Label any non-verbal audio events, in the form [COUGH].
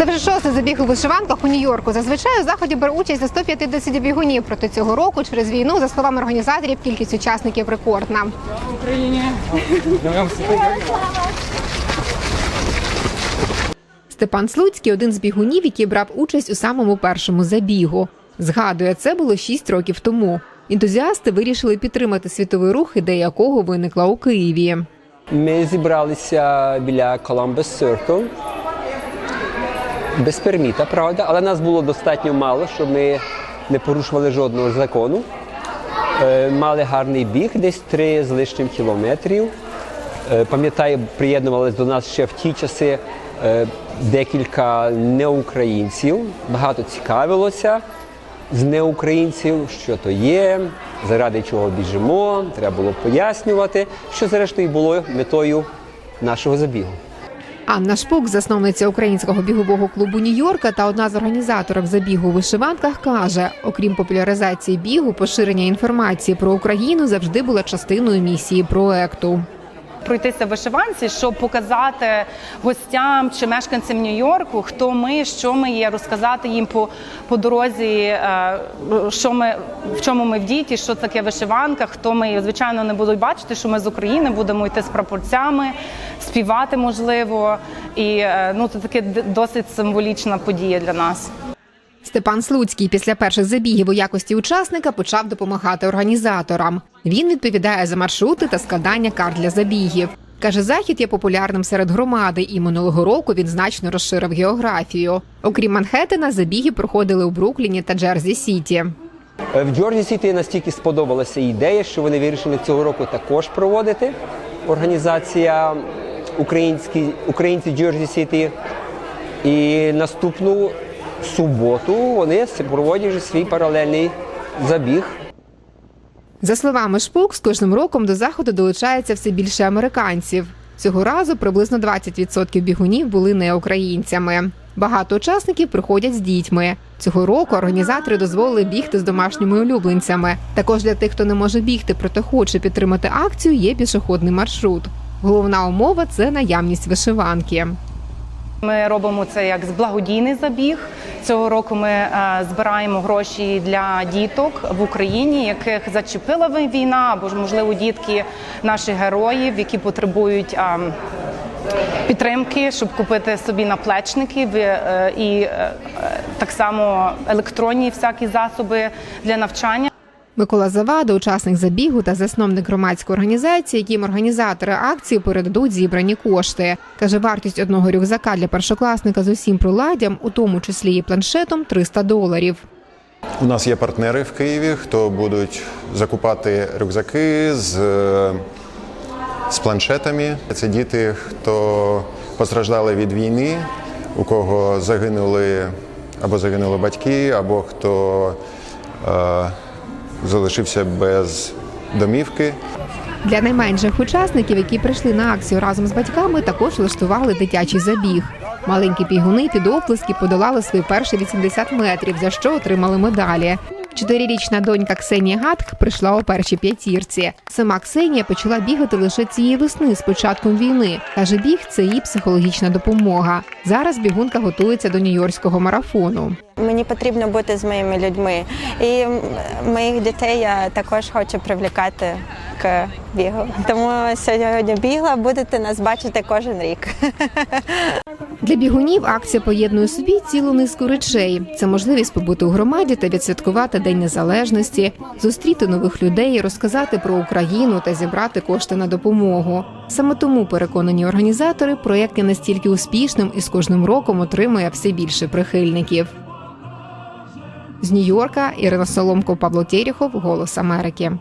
Це вже шостий забіг у вишиванках у Нью-Йорку. Зазвичай у заході бере участь за 150 бігунів. Проти цього року через війну, за словами організаторів, кількість учасників рекордна. Україні. Степан Слуцький один з бігунів, який брав участь у самому першому забігу. Згадує, це було 6 років тому. Ентузіасти вирішили підтримати світовий рух, ідея якого виникла у Києві. Ми зібралися біля Columbus Circle. Без перміта, правда, але нас було достатньо мало, щоб ми не порушували жодного закону. Е, Мали гарний біг, десь три з лишнім кілометрів. Е, Пам'ятаю, приєднувалися до нас ще в ті часи е, декілька неукраїнців. Багато цікавилося з неукраїнців, що то є, заради чого біжимо. Треба було пояснювати, що зрештою було метою нашого забігу. Анна Шпук, засновниця українського бігового клубу Нью-Йорка та одна з організаторок забігу у вишиванках, каже: окрім популяризації бігу, поширення інформації про Україну завжди була частиною місії проекту. Пройтися в вишиванці, щоб показати гостям чи мешканцям Нью-Йорку, хто ми, що ми є, розказати їм по, по дорозі, е, що ми в чому ми вдіті, що таке вишиванка, хто ми звичайно не будуть бачити, що ми з України будемо йти з прапорцями, співати можливо. І е, ну це таке досить символічна подія для нас. Степан Слуцький після перших забігів у якості учасника почав допомагати організаторам. Він відповідає за маршрути та складання карт для забігів. Каже, захід є популярним серед громади, і минулого року він значно розширив географію. Окрім Манхеттена, забіги проходили у Брукліні та Джерзі Сіті. Е, В Джорджі Сіті настільки сподобалася ідея, що вони вирішили цього року також проводити. Організація українські, українці Джорджі Сіті. І наступну суботу вони проводять свій паралельний забіг. За словами Шпук, з кожним роком до заходу долучається все більше американців. Цього разу приблизно 20% бігунів були не українцями. Багато учасників приходять з дітьми. Цього року організатори дозволили бігти з домашніми улюбленцями. Також для тих, хто не може бігти, проте хоче підтримати акцію, є пішохідний маршрут. Головна умова це наявність вишиванки. Ми робимо це як з благодійний забіг. Цього року ми е, збираємо гроші для діток в Україні, яких зачепила війна, або ж можливо дітки наших героїв, які потребують. е, Підтримки, щоб купити собі наплечники е, і так само електронні всякі засоби для навчання. Микола Завада, учасник забігу та засновник громадської організації, яким організатори акції передадуть зібрані кошти. Каже, вартість одного рюкзака для першокласника з усім приладдям, у тому числі і планшетом, 300 доларів. У нас є партнери в Києві, хто будуть закупати рюкзаки з, е, з планшетами. Це діти, хто постраждали від війни, у кого загинули або загинули батьки, або хто е, залишився без домівки. Для найменших учасників, які прийшли на акцію разом з батьками, також влаштували дитячий забіг. Маленькі пігуни під оплески подолали свої перші 80 метрів, за що отримали медалі. Чотирирічна донька Ксенія Гатк прийшла у першій п'ятірці. Сама Ксенія почала бігати лише цієї весни з початком війни. Каже, біг це її психологічна допомога. Зараз бігунка готується до нью-йоркського марафону. Мені потрібно бути з моїми людьми. І моїх дітей я також хочу привлікати к бігу. Тому сьогодні бігла, будете нас бачити кожен рік. [LAUGHS] Для бігунів акція поєднує собі цілу низку речей. Це можливість побути у громаді та відсвяткувати День Незалежності, зустріти нових людей, розказати про Україну та зібрати кошти на допомогу. Саме тому переконані організатори проєкт є настільки успішним і з кожним роком отримує все більше прихильників. З Нью-Йорка Ірина Соломко, Павло Терехов, Голос Америки.